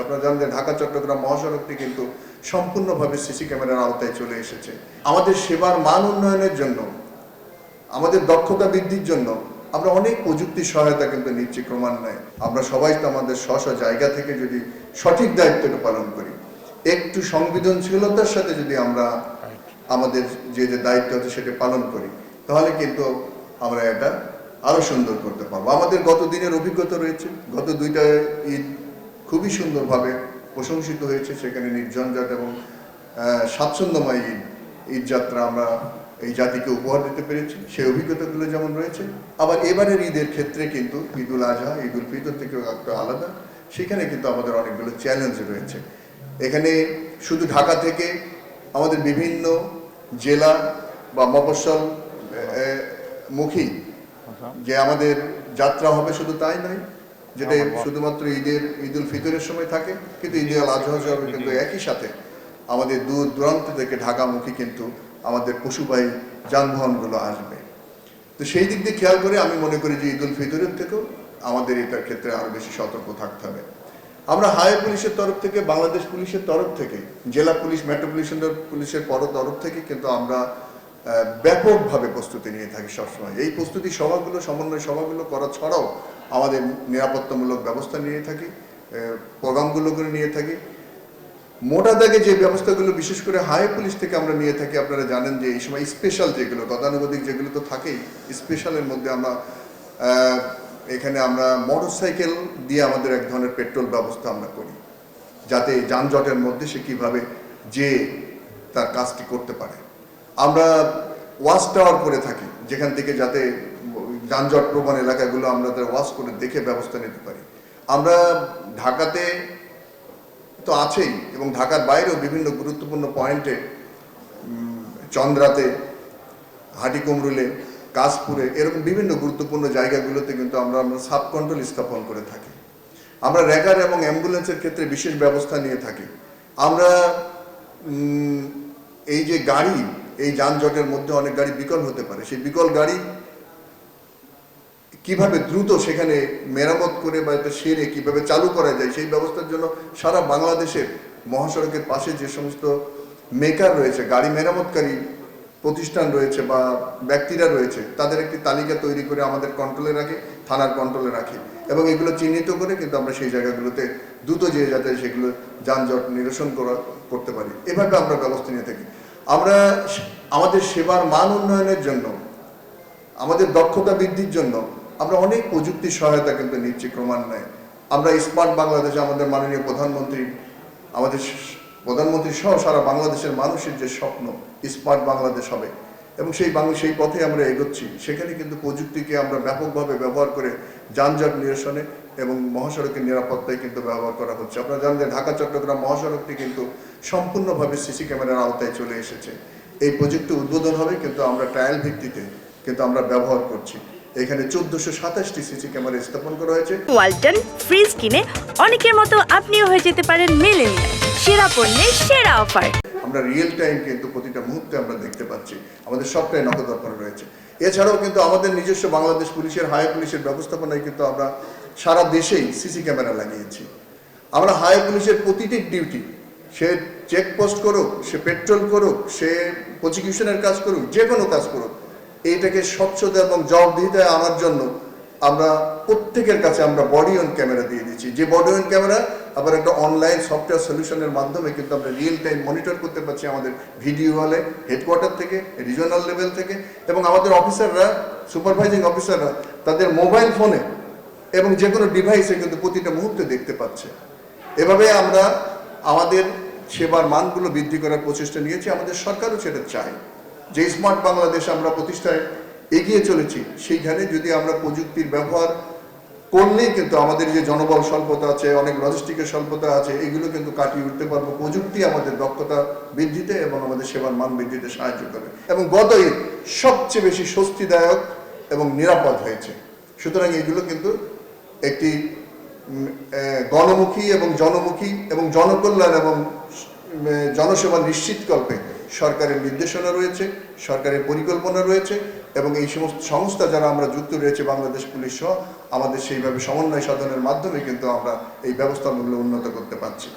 আপনারা জানেন ঢাকা, চট্টগ্রাম মহাসড়কটি কিন্তু সম্পূর্ণভাবে সিসি ক্যামেরার আওতায় চলে এসেছে। আমাদের সেবার মান উন্নয়নের জন্য, আমাদের দক্ষতা বৃদ্ধির জন্য আমরা অনেক প্রযুক্তি সহায়তা কিন্তু নিচ্ছি ক্রমান্বয়ে। আমরা সবাই তো আমাদের স্ব স্ব জায়গা থেকে যদি সঠিক দায়িত্বটা পালন করি, একটু সংবেদনশীলতার সাথে যদি আমরা আমাদের যে যে দায়িত্ব আছে সেটা পালন করি, তাহলে কিন্তু আমরা এটা আরও সুন্দর করতে পারব। আমাদের গত দিনের অভিজ্ঞতা রয়েছে, গত দুইটা ঈদ খুবই সুন্দরভাবে প্রশংসিত হয়েছে সেখানে নির্ঝঞ্ঝাট এবং স্বাচ্ছন্দ্যময় ঈদ ঈদ যাত্রা আমরা এই জাতিকে উপহার দিতে পেরেছি। সেই অভিজ্ঞতাগুলো যেমন রয়েছে আবার এবারের ঈদের ক্ষেত্রে কিন্তু ঈদুল আজহা ঈদুল ফিতর থেকেও একটু আলাদা। সেখানে কিন্তু আমাদের অনেকগুলো চ্যালেঞ্জ রয়েছে। এখানে শুধু ঢাকা থেকে আমাদের বিভিন্ন জেলা বা মফস্বল মুখী যে আমাদের যাত্রা হবে শুধু তাই নয় যেটা শুধুমাত্র ঈদের ঈদুল ফিতরের সময় থাকে কিন্তু ঈদ আল আজহা হিসাবে কিন্তু একই সাথে আমাদের দূর দূরান্ত থেকে ঢাকামুখী কিন্তু আমাদের পশুবাহী যানবাহনগুলো আসবে। তো সেই দিক দিয়ে খেয়াল করে আমি মনে করি যে ঈদুল ফিতরের থেকেও আমাদের এটার ক্ষেত্রে আরও বেশি সতর্ক থাকতে হবে। আমরা হাই পুলিশের তরফ থেকে বাংলাদেশ পুলিশের তরফ থেকে জেলা পুলিশ মেট্রোপলিটন পুলিশের পর তরফ থেকে কিন্তু আমরা ব্যাপকভাবে প্রস্তুতি নিয়ে থাকি সবসময়। এই প্রস্তুতি সভাগুলো সমন্বয় সভাগুলো করা ছাড়াও আমাদের নিরাপত্তামূলক ব্যবস্থা নিয়ে থাকি প্রোগ্রামগুলো করে নিয়ে থাকি। মোটা দাগে যে ব্যবস্থাগুলো, বিশেষ করে হাই পুলিশ থেকে আমরা নিয়ে থাকি, আপনারা জানেন যে এই সময় স্পেশাল যেগুলো গতানুগতিক যেগুলো তো থাকেই স্পেশালের মধ্যে আমরা এখানে আমরা মোটর সাইকেল দিয়ে আমাদের এক ধরনের পেট্রোল ব্যবস্থা আমরা করি, যাতে যানজটের মধ্যে সে কীভাবে যে তার কাজটি করতে পারে। আমরা ওয়াচ টাওয়ার করে থাকি, যেখান থেকে যাতে যানজট প্রবণ এলাকাগুলো আমরা তার ওয়াচ করে দেখে ব্যবস্থা নিতে পারি। আমরা ঢাকাতে তো আছেই এবং ঢাকার বাইরেও বিভিন্ন গুরুত্বপূর্ণ পয়েন্টে চন্দ্রাতে, হাটিকুমরুলে, কাশপুরে এরকম বিভিন্ন গুরুত্বপূর্ণ জায়গাগুলোতে কিন্তু আমরা আমরা সাব কন্ট্রোল স্থাপন করে থাকি। আমরা র্যাগার এবং অ্যাম্বুলেন্সের ক্ষেত্রে বিশেষ ব্যবস্থা নিয়ে থাকি। আমরা এই যে গাড়ি, এই যানজটের মধ্যে অনেক গাড়ি বিকল হতে পারে। সেই বিকল গাড়ি কীভাবে দ্রুত সেখানে মেরামত করে বা এটা সেরে কীভাবে চালু করা যায়, সেই ব্যবস্থার জন্য সারা বাংলাদেশের মহাসড়কের পাশে যে সমস্ত মেকার রয়েছে, গাড়ি মেরামতকারী প্রতিষ্ঠান রয়েছে বা ব্যক্তিরা রয়েছে, তাদের একটি তালিকা তৈরি করে আমাদের কন্ট্রোলে রাখি, থানার কন্ট্রোলে রাখি এবং এগুলো চিহ্নিত করে কিন্তু আমরা সেই জায়গাগুলোতে দ্রুত যে যাতে সেগুলো যানজট নিরসন করা, করতে পারি। এভাবে আমরা ব্যবস্থা নিয়ে থাকি। আমরা আমাদের সেবার মান উন্নয়নের জন্য, আমাদের দক্ষতা বৃদ্ধির জন্য আমরা অনেক প্রযুক্তি সহায়তা কিন্তু নিচ্ছি ক্রমান্বয়ে। আমরা স্মার্ট বাংলাদেশে আমাদের মাননীয় প্রধানমন্ত্রী, আমাদের প্রধানমন্ত্রী সহ সারা বাংলাদেশের মানুষের যে স্বপ্ন, স্মার্ট বাংলাদেশ হবে এবং সেই বাংলা, সেই পথে আমরা এগোচ্ছি, সেখানে কিন্তু প্রযুক্তিকে আমরা ব্যাপকভাবে ব্যবহার করে যানজট নিরসনে এবং মহাসড়কের নিরাপত্তায় কিন্তু ব্যবহার করা হচ্ছে। আপনারা জানেন যে ঢাকা, চট্টগ্রাম মহাসড়কটি কিন্তু সম্পূর্ণভাবে সিসি ক্যামেরার আওতায় চলে এসেছে। এই প্রজেক্টটি উদ্বোধন হবে কিন্তু আমরা ট্রায়াল ভিত্তিতে কিন্তু আমরা ব্যবহার করছি। এখানে চোদ্দশো সাতাশটি সিসি ক্যামেরা স্থাপন করা হয়েছে। ওয়ালটন ফ্রিজ কিনে অনেকের মতো আপনিও হয়ে যেতে পারেন মিলেনিয়াল। সেরা পণ্যের সেরা অফার। আমরা রিয়েল টাইম কিন্তু প্রতিটা মুহূর্তে আমরা দেখতে পাচ্ছি। আমাদের সবটাই নগদর্পণ রয়েছে। এছাড়াও কিন্তু আমাদের নিজস্ব বাংলাদেশ পুলিশের হাই পুলিশের ব্যবস্থাপনায় কিন্তু আমরা সারা দেশেই সিসি ক্যামেরা লাগিয়েছি। আমরা হাই পুলিশের প্রতিটি ডিউটি সে চেকপোস্ট করুক সে পেট্রোল করুক সে প্রসিকিউশনের কাজ করুক যে কোনো কাজ করুক এইটাকে স্বচ্ছতা এবং জবাবদিহিতায় আনার জন্য আমরা প্রত্যেকের কাছে আমরা বডি অন ক্যামেরা দিয়ে দিচ্ছি যে বডি অন ক্যামেরা আবার একটা অনলাইন সফটওয়্যার সলিউশনের মাধ্যমে কিন্তু আমরা রিয়েল টাইম মনিটর করতে পারছি আমাদের ভিডিও হলে হেডকোয়ার্টার থেকে রিজনাল লেভেল থেকে এবং আমাদের অফিসাররা সুপারভাইজিং অফিসাররা তাদের মোবাইল ফোনে এবং যে কোনো ডিভাইসে কিন্তু প্রতিটা মুহূর্তে দেখতে পাচ্ছে। এভাবে আমরা আমাদের সেবার মানগুলো বৃদ্ধি করার প্রচেষ্টা নিয়েছি, আমাদের সরকারও সেটা চায়। যে স্মার্ট বাংলাদেশ আমরা প্রতিষ্ঠায় এগিয়ে চলেছি, সেইখানে যদি আমরা প্রযুক্তির ব্যবহার করলেই কিন্তু আমাদের যে জনবল স্বল্পতা আছে, অনেক লজিস্টিকের স্বল্পতা আছে, এগুলো কিন্তু কাটিয়ে উঠতে পারব। প্রযুক্তি আমাদের দক্ষতা বৃদ্ধিতে এবং আমাদের সেবার মান বৃদ্ধিতে সাহায্য করবে। এবং গত সবচেয়ে বেশি স্বস্তিদায়ক এবং নিরাপদ হয়েছে। সুতরাং এগুলো কিন্তু একটি গণমুখী এবং জনমুখী এবং জনকল্যাণ এবং জনসেবা নিশ্চিতকল্পে সরকারের নির্দেশনা রয়েছে, সরকারের পরিকল্পনা রয়েছে এবং এই সমস্ত সংস্থা যারা আমরা যুক্ত রয়েছে, বাংলাদেশ পুলিশ সহ, আমাদের সেইভাবে সমন্বয় সাধনের মাধ্যমে কিন্তু আমরা এই ব্যবস্থাগুলো উন্নত করতে পারছি।